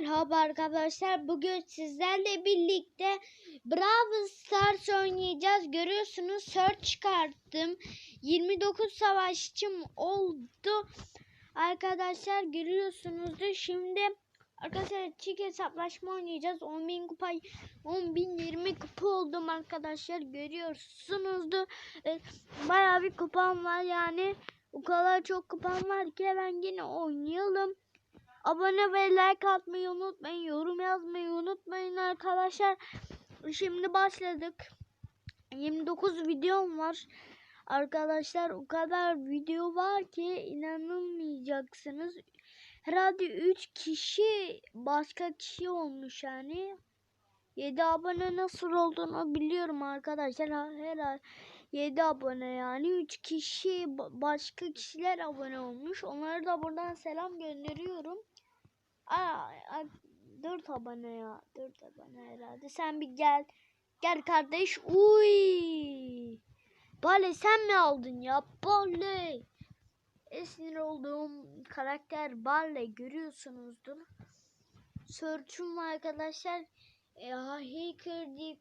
Merhaba arkadaşlar. Bugün sizlerle birlikte Brawl Stars oynayacağız. Görüyorsunuz search çıkarttım. 29 savaşçım oldu. Arkadaşlar görüyorsunuzdur. Şimdi arkadaşlar çift hesaplaşma oynayacağız. 10.000 kupa 10.020 kupa oldum arkadaşlar. Görüyorsunuzdur. E, Bayağı bir kupam var yani. O kadar çok kupam var ki hemen yine oynayalım. Abone ve like atmayı unutmayın. Yorum yazmayı unutmayın arkadaşlar. Şimdi başladık. 29 videom var. Arkadaşlar o kadar video var ki inanamayacaksınız. Herhalde 3 kişi başka kişi olmuş yani. 7 abone nasıl olduğunu biliyorum arkadaşlar. Ha- Herhalde 7 abone yani 3 kişi ba- başka kişiler abone olmuş. Onlara da buradan selam gönderiyorum. Aa, 4 abone ya. 4 abone herhalde. Sen bir gel. Gel kardeş. Uy. Bale sen mi aldın ya? Bale. En sinir olduğum karakter Bale görüyorsunuzdur. Search'um var arkadaşlar. E, Hacker diye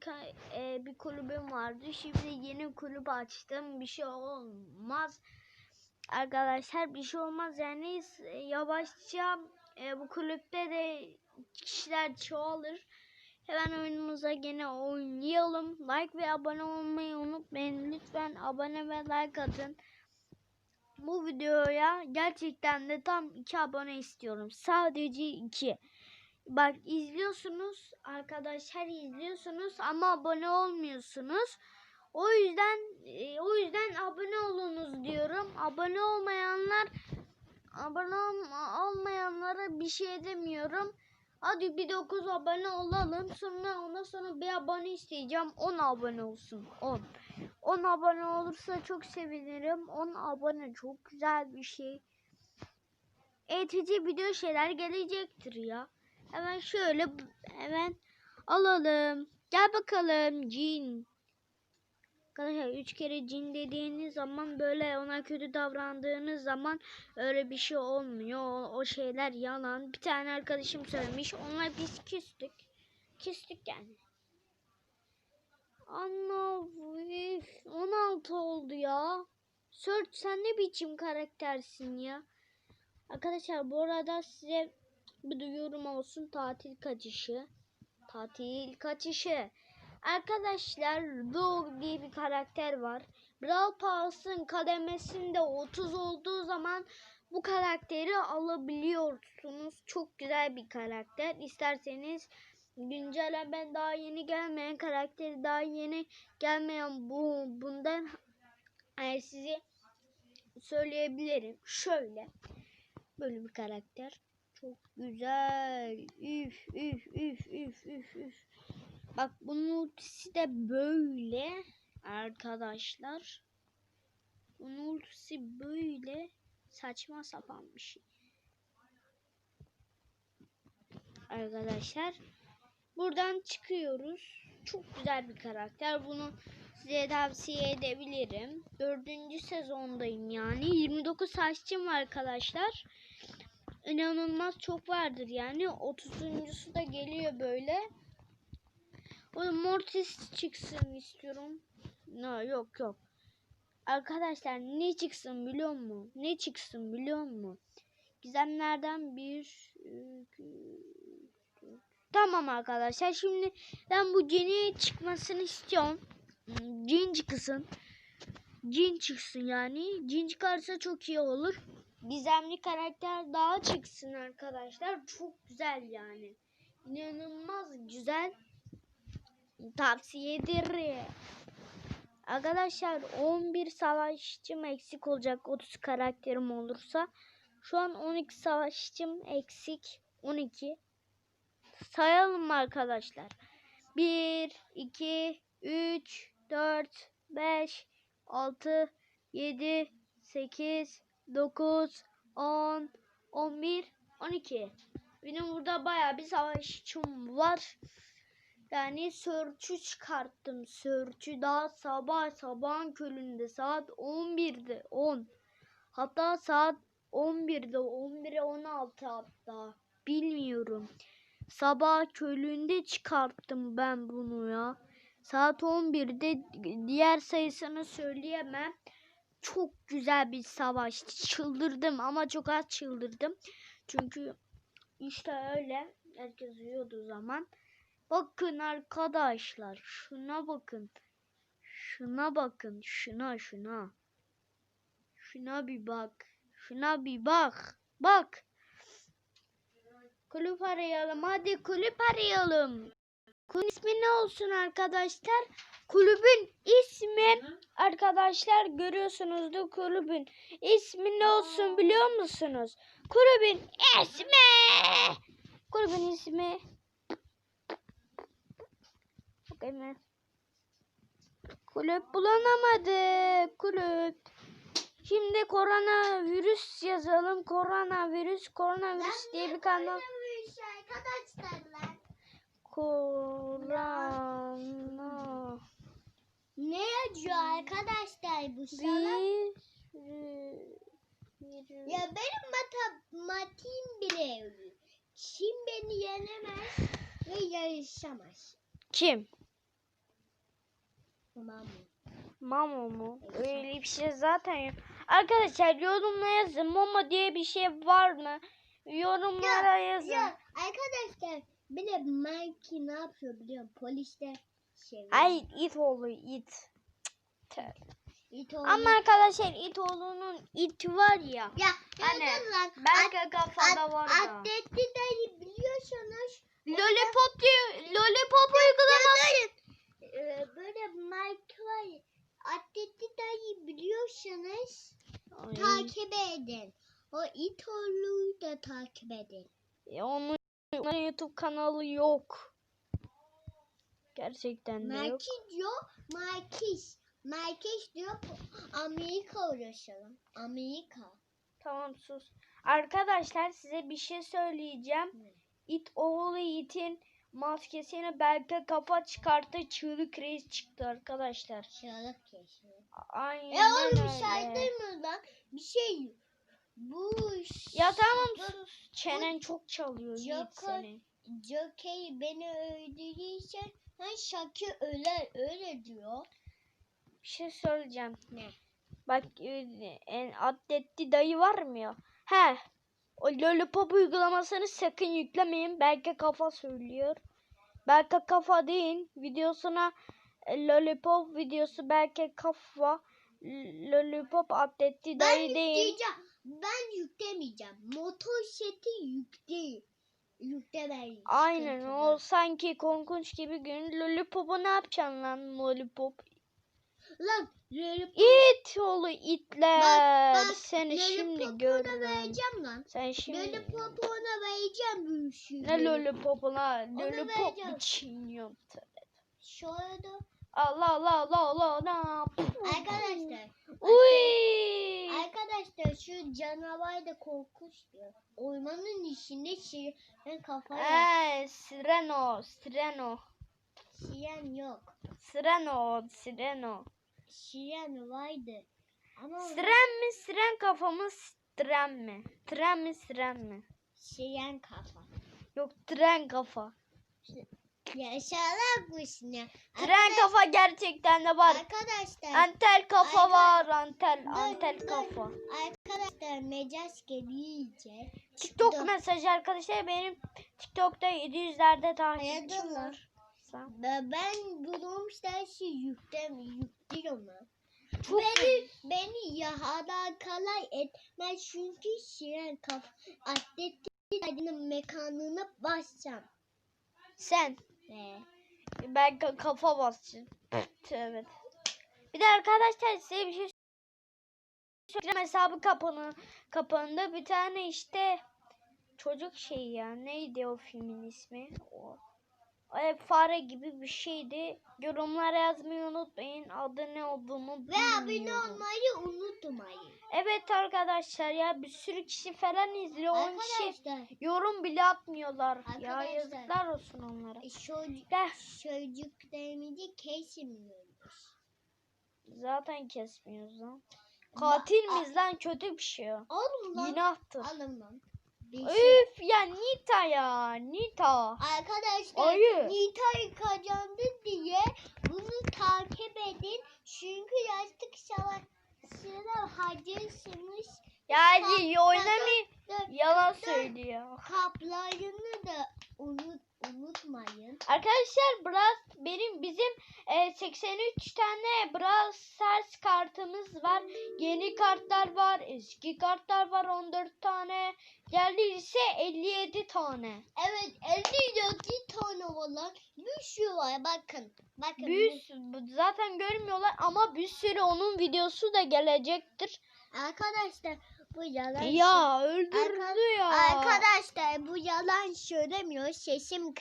e, bir kulübüm vardı. Şimdi yeni kulüp açtım. Bir şey olmaz. Arkadaşlar bir şey olmaz yani s- yavaşça e, bu kulüpte de kişiler çoğalır. Hemen oyunumuza gene oynayalım. Like ve abone olmayı unutmayın. Lütfen abone ve like atın. Bu videoya gerçekten de tam 2 abone istiyorum. Sadece 2. Bak izliyorsunuz arkadaşlar izliyorsunuz ama abone olmuyorsunuz. O yüzden e, o yüzden abone olunuz diyorum. Abone olmayanlar abone olma- olmayanlara bir şey demiyorum. Hadi bir 9 abone olalım. Sonra ondan sonra bir abone isteyeceğim. 10 abone olsun. 10. 10 abone olursa çok sevinirim. 10 abone çok güzel bir şey. Eğitici video şeyler gelecektir ya. Hemen şöyle hemen alalım. Gel bakalım cin. Arkadaşlar üç kere cin dediğiniz zaman böyle ona kötü davrandığınız zaman öyle bir şey olmuyor. O, o şeyler yalan. Bir tane arkadaşım söylemiş. Onlar biz küstük. Küstük yani. Anla üf, 16 oldu ya. Search sen ne biçim karaktersin ya. Arkadaşlar bu arada size bir duyurum olsun tatil kaçışı. Tatil kaçışı. Arkadaşlar Dog diye bir karakter var. Brawl Pass'ın kademesinde 30 olduğu zaman bu karakteri alabiliyorsunuz. Çok güzel bir karakter. İsterseniz güncelen ben daha yeni gelmeyen karakteri daha yeni gelmeyen bu bundan e, size söyleyebilirim. Şöyle böyle bir karakter. Çok güzel. Üf üf üf üf üf üf. Bak bunun ultisi de böyle arkadaşlar. Bunun ultisi böyle saçma sapan bir şey. Arkadaşlar buradan çıkıyoruz. Çok güzel bir karakter. Bunu size tavsiye edebilirim. Dördüncü sezondayım yani. 29 saççım var arkadaşlar. İnanılmaz çok vardır yani. 30'uncusu da geliyor böyle. O Mortis çıksın istiyorum. No, yok yok. Arkadaşlar ne çıksın biliyor musun? Ne çıksın biliyor musun? Gizemlerden bir dört. Tamam arkadaşlar şimdi ben bu cini çıkmasını istiyorum. Cin çıksın. Cin çıksın yani. Cin çıkarsa çok iyi olur. Gizemli karakter daha çıksın arkadaşlar. Çok güzel yani. İnanılmaz güzel tavsiye ederim. Arkadaşlar 11 savaşçım eksik olacak 30 karakterim olursa. Şu an 12 savaşçım eksik 12. Sayalım arkadaşlar. 1, 2, 3, 4, 5, 6, 7, 8, 9, 10, 11, 12. Benim burada bayağı bir savaşçım var. Yani Search'ü çıkarttım. Search'ü daha sabah sabahın köründe saat 11'de 10. Hatta saat 11'de 11'e 16 hatta. Bilmiyorum. Sabah köründe çıkarttım ben bunu ya. Saat 11'de diğer sayısını söyleyemem. Çok güzel bir savaştı. Çıldırdım ama çok az çıldırdım. Çünkü işte öyle. Herkes uyuyordu zaman. Bakın arkadaşlar. Şuna bakın. Şuna bakın. Şuna şuna. Şuna bir bak. Şuna bir bak. Bak. Kulüp arayalım. Hadi kulüp arayalım. Kulübün ismi ne olsun arkadaşlar? Kulübün ismi arkadaşlar görüyorsunuzdur kulübün ismi ne olsun biliyor musunuz? Kulübün ismi. Kulübün ismi. Okey mi? Kulüp bulunamadı. Kulüp. Şimdi koronavirüs yazalım. Koronavirüs, koronavirüs diye bir kanal. Korona. Ne yazıyor arkadaşlar bu sana? Ya benim matematiğim bile öyle. Kim beni yenemez ve yarışamaz. Kim? Mamo mu? Öyle bir şey zaten yok. Arkadaşlar yorumlara yazın. Momo diye bir şey var mı? Yorumlara yazın. Ya arkadaşlar bir de Mikey ne yapıyor biliyor musun? Poliste şey. Ay it oğlu it. Tüh. it oldu. Ama arkadaşlar it oğlunun it var ya. ya Anne, gördün lan. Belki kafada var da. Atletli dayı biliyorsunuz. Lollipop diye lollipop uygulaması. Ee, böyle Mike var. Atletli dayı biliyorsanız Ay, takip edin. O it oğluyu da takip edin. ya onun, onun YouTube kanalı yok. Gerçekten de yok. Merkez diyor. Merkez. Merkez diyor. Amerika uğraşalım. Amerika. Tamam sus. Arkadaşlar size bir şey söyleyeceğim. Ne? İt oğlu itin maskesini belki kafa çıkarttı çığlık reis çıktı arkadaşlar. Şarap keşfi. Aynen E oğlum bir şey demiyor lan. Bir şey. Bu Ya tamam bu sus. Çenen çok çalıyor Yiğit senin. Joker beni öldürürse ben Şaki öler öyle diyor. Bir şey söyleyeceğim. Ne? Bak e, en atletli dayı var mı ya? He. O lollipop uygulamasını sakın yüklemeyin. Belki kafa söylüyor. Belki kafa değil. Videosuna e, lollipop videosu belki kafa. Lollipop atletli Ben dayı değil. yükleyeceğim. Ben yüklemeyeceğim. Motosikleti yükle. Yüklemeyin. Aynen o sanki korkunç gibi gün. Lollipop'u ne yapacaksın lan lollipop? Lan lollipop İt oğlu itler. bak, Seni şimdi görürüm. vereceğim lan. Sen şimdi Lollipopu ona vereceğim büyüşü. ne lollipopu la? Onu Lollipop mu çiğniyorsun? Şurada Allah Allah Allah Allah Allah. arkadaşlar. Uy. Arkadaşlar şu canavar da diyor. Ormanın içinde şey ben kafaya Eee Sireno, Sireno. şiyen yok. Sireno, Sireno. Şiyen vardı. Ama Siren mi? Siren kafa mı? Tren mi? Tren mi? Siren mi? şiyen kafa. Yok tren kafa. Yaşarak mısın ya? Tren kafa gerçekten de var. Arkadaşlar. Antel kafa Arka- var. Antel, Dur, antel dur. kafa. Arkadaşlar mecaz gelince. TikTok mesajı arkadaşlar benim TikTok'ta 700'lerde takipçim Hayırdır lan? Sen- Ben, ben bulmuş dersi yüklem, yüklüyorum lan. Çok beni, beni yahada kalay etmez çünkü şiren kaf atletin mekanına basacağım. Sen Ve ben ka- kafa basacağım. evet. Bir de arkadaşlar size bir şey söyleyeceğim. Hesabı kapanı kapandı. Bir tane işte çocuk şey ya. Neydi o filmin ismi? O. Ay, fare gibi bir şeydi. Yorumlara yazmayı unutmayın. Adı ne olduğunu ve abone olmayı unutmayın. Evet arkadaşlar ya bir sürü kişi falan izliyor. 10 kişi Arkadaşlar yorum bile atmıyorlar. Ya Arkadaşlar. yazıklar olsun onlara. çocuk, Gel. çocuklarımızı kesmiyoruz. Zaten kesmiyoruz lan. Katil miyiz lan? Kötü bir şey o. Oğlum lan. Günahtır. Alın lan. Bir şey. Üf ya Nita ya Nita. Arkadaşlar Ayı. Nita'yı kazandı diye bunu takip edin. Çünkü yastık savaşına harcıyorsunuz. Ya hadi oynamayın. Dört Yalan söylüyor. kaplarını da unut, unutmayın. Arkadaşlar Brawl benim bizim e, 83 tane Brawl Stars kartımız var. Yeni kartlar var, eski kartlar var 14 tane. Geldi ise 57 tane. Evet 57 tane olan bir sürü var bakın. Bakın. Bir zaten görmüyorlar ama bir sürü onun videosu da gelecektir. Arkadaşlar bu yalan Ya öldürdü ya. Arkadaşlar yalan söylemiyor. Sesim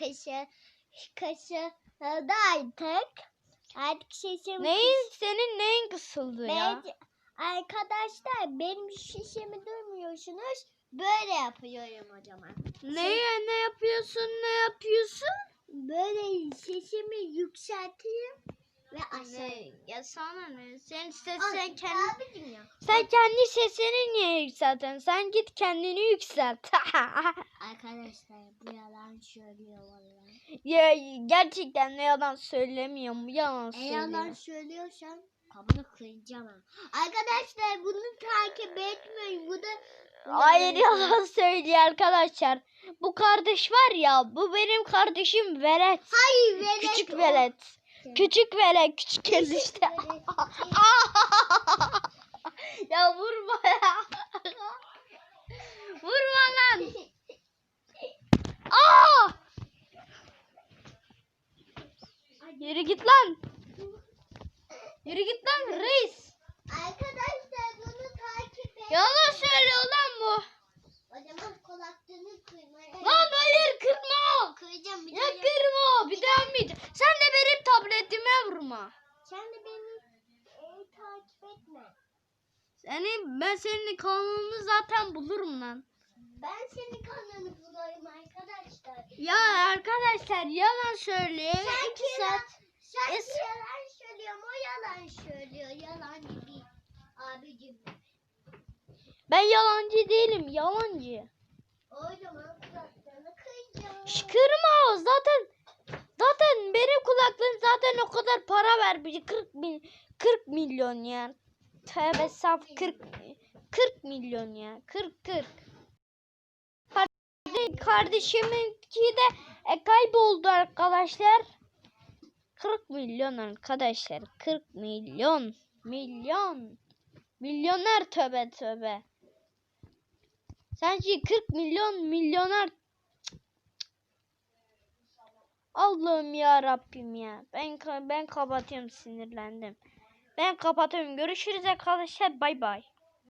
kışı da artık. Artık sesim Neyin senin neyin kısıldı ya? Ben, arkadaşlar benim sesimi duymuyorsunuz. Böyle yapıyorum o zaman. Neye ne yapıyorsun ne yapıyorsun? Böyle sesimi yükselteyim ve aşağı. Ya sana ne? Sen ses sen kendi sen kendi sesini niye yükseltin? Sen git kendini yükselt. Arkadaşlar bu yalan söylüyor vallahi. ya gerçekten ne yalan söylemiyorum. Yalan E söylüyor. yalan söylüyorsan kabını kıracağım ha. Arkadaşlar bunu takip etmeyin. Bu da Hayır yalan- yalan söylüyor arkadaşlar. Bu kardeş var ya bu benim kardeşim Velet. Hayır velet. Küçük o. Velet. Küçük Velet küçük kız işte. Ya vurma ya. vurma lan. Aa! Yürü git lan. Yürü git lan reis. Arkadaşlar bunu takip et. Yalan söylüyor lan bu. O zaman kulaklığını kırmaya. Lan hayır kırma. Kıracağım bir Ya daha. kırma bir daha yapmayacağım. Sen de benim tabletime vurma. Sen de beni e, takip etme. Seni ben senin kanalını zaten bulurum lan. Ben senin kanalını bulayım arkadaşlar. Ya arkadaşlar yalan söylüyor. Sen İki yalan, saat. sen Es- yalan söylüyorum. O yalan söylüyor. Yalancı bir abicim. Ben yalancı değilim yalancı. O zaman kulaklığını kıracağım. Şş, kırma zaten zaten benim kulaklığım zaten o kadar para vermiş 40 bin 40 milyon ya. Tövbe saf 40 40 milyon ya 40 40. Karde- Kardeşiminki de e, kayboldu arkadaşlar. 40 milyon arkadaşlar 40 milyon milyon milyoner tövbe tövbe. Sence 40 milyon milyoner Allah'ım ya Rabbim ya. Ben ben kapatıyorum sinirlendim. Ben kapatıyorum. Görüşürüz arkadaşlar. Bay bay.